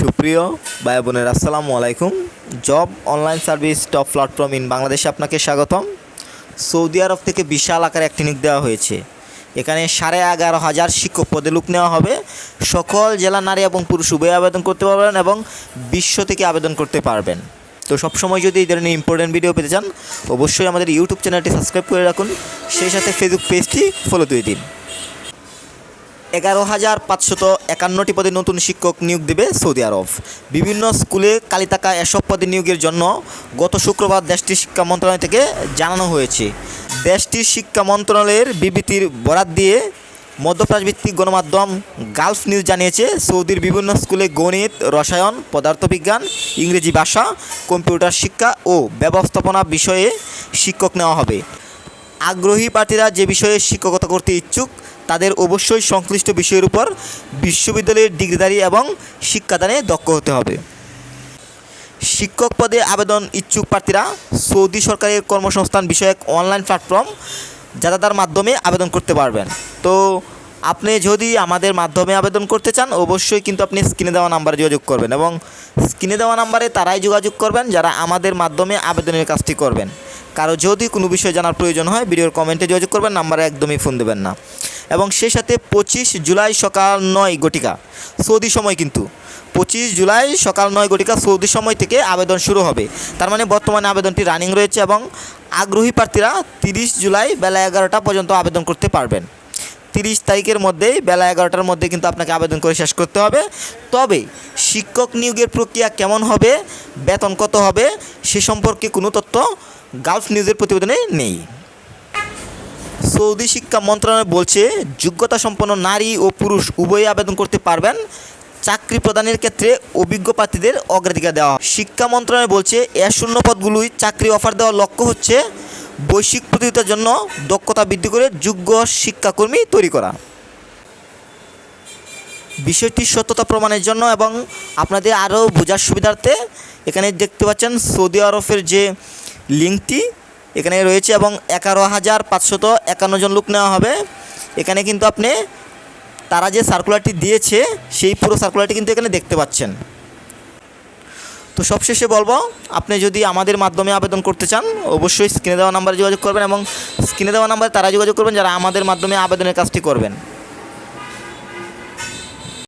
সুপ্রিয় ভাই বোনের, আসসালামু আলাইকুম। Job online service top platform in বাংলাদেশে আপনাকে স্বাগতম। সৌদি আরব থেকে বিশাল আকারে একটি নিয়োগ দেওয়া হয়েছে। এখানে সাড়ে এগারো হাজার শিক্ষক পদে লোক নেওয়া হবে। সকল জেলা নারী এবং পুরুষ উভয় আবেদন করতে পারবেন এবং বিশ্ব থেকে আবেদন করতে পারবেন। তো সবসময় যদি এই ধরনের ইম্পর্টেন্ট ভিডিও পেতে চান, অবশ্যই আমাদের ইউটিউব চ্যানেলটি সাবস্ক্রাইব করে রাখুন। সেই সাথে ফেসবুক পেজটি ফলো দিয়ে দিন। এগারো হাজার পাঁচশত একান্নটি পদে নতুন শিক্ষক নিয়োগ দেবে সৌদি আরব। বিভিন্ন স্কুলে কালি থাকা এসব পদে নিয়োগের জন্য গত শুক্রবার দেশটির শিক্ষা মন্ত্রণালয় থেকে জানানো হয়েছে। দেশটির শিক্ষা মন্ত্রণালয়ের বিবৃতির বরাত দিয়ে মধ্যপ্রাচ্য ভিত্তিক গণমাধ্যম গালফ নিউজ জানিয়েছে, সৌদির বিভিন্ন স্কুলে গণিত, রসায়ন, পদার্থবিজ্ঞান, ইংরেজি ভাষা, কম্পিউটার শিক্ষা ও ব্যবস্থাপনা বিষয়ে শিক্ষক নেওয়া হবে। আগ্রহী প্রার্থীরা যে বিষয়ে শিক্ষকতা করতে ইচ্ছুক, তাদের অবশ্যই সংশ্লিষ্ট বিষয়ের উপর বিশ্ববিদ্যালয়ের ডিগ্রিধারী এবং শিক্ষাদানে দক্ষ হতে হবে। শিক্ষক পদে আবেদন ইচ্ছুক প্রার্থীরা সৌদি সরকারের কর্মসংস্থান বিষয়ক অনলাইন প্ল্যাটফর্ম যাতায়াতার মাধ্যমে আবেদন করতে পারবেন। তো আপনি যদি আমাদের মাধ্যমে আবেদন করতে চান, অবশ্যই কিন্তু আপনি স্ক্রিনে দেওয়া নাম্বারে যোগাযোগ করবেন এবং স্ক্রিনে দেওয়া নাম্বারে তারাই যোগাযোগ করবেন যারা আমাদের মাধ্যমে আবেদনের কাজটি করবেন। কারও যদি কোনো বিষয় জানার প্রয়োজন হয়, ভিডিওর কমেন্টে যোগাযোগ করবেন, নাম্বারে একদমই ফোন দেবেন না। এবং সেই সাথে পঁচিশ জুলাই সকাল নয় গটিকা সৌদি সময় কিন্তু। পঁচিশ জুলাই সকাল নয় গটিকা সৌদি সময় থেকে আবেদন শুরু হবে। তার মানে বর্তমানে আবেদনটি রানিং রয়েছে এবং আগ্রহী প্রার্থীরা তিরিশ জুলাই বেলা এগারোটা পর্যন্ত আবেদন করতে পারবেন। তিরিশ তারিখের মধ্যেই বেলা এগারোটার মধ্যে কিন্তু আপনাকে আবেদন করে শেষ করতে হবে। তবে শিক্ষক নিয়োগের প্রক্রিয়া কেমন হবে, বেতন কত হবে, সে সম্পর্কে কোনো তথ্য গালফ নিউজের প্রতিবেদনে নেই। সৌদি শিক্ষা মন্ত্রণালয় বলছে যোগ্যতা সম্পন্ন নারী ও পুরুষ উভয়ই আবেদন করতে পারবেন। চাকরি প্রদানের ক্ষেত্রে অভিজ্ঞ প্রার্থীদের অগ্রাধিকার দেওয়া শিক্ষা মন্ত্রণালয় বলছে এ শূন্য পদগুলোই চাকরি অফার দেওয়ার লক্ষ্য হচ্ছে। বৈশ্বিক প্রতিযোগিতার জন্য দক্ষতা বৃদ্ধি করে যোগ্য শিক্ষাকর্মী তৈরি করা। বিষয়টির সত্যতা প্রমাণের জন্য এবং আপনাদের আরও বোঝার সুবিধার্থে এখানে দেখতে পাচ্ছেন সৌদি আরবের যে লিঙ্কটি এখানে রয়েছে এবং এগারো হাজার পাঁচশত একান্ন জন লোক নেওয়া হবে। এখানে কিন্তু আপনি তারা যে সার্কুলারটি দিয়েছে, সেই পুরো সার্কুলারটি কিন্তু এখানে দেখতে পাচ্ছেন। তো সবশেষে বলব, আপনি যদি আমাদের মাধ্যমে আবেদন করতে চান, অবশ্যই স্ক্রিনে দেওয়া নাম্বারে যোগাযোগ করবেন এবং স্ক্রিনে দেওয়া নাম্বারে তারা যোগাযোগ করবেন, যারা আমাদের মাধ্যমে আবেদনের কাজটি করবেন।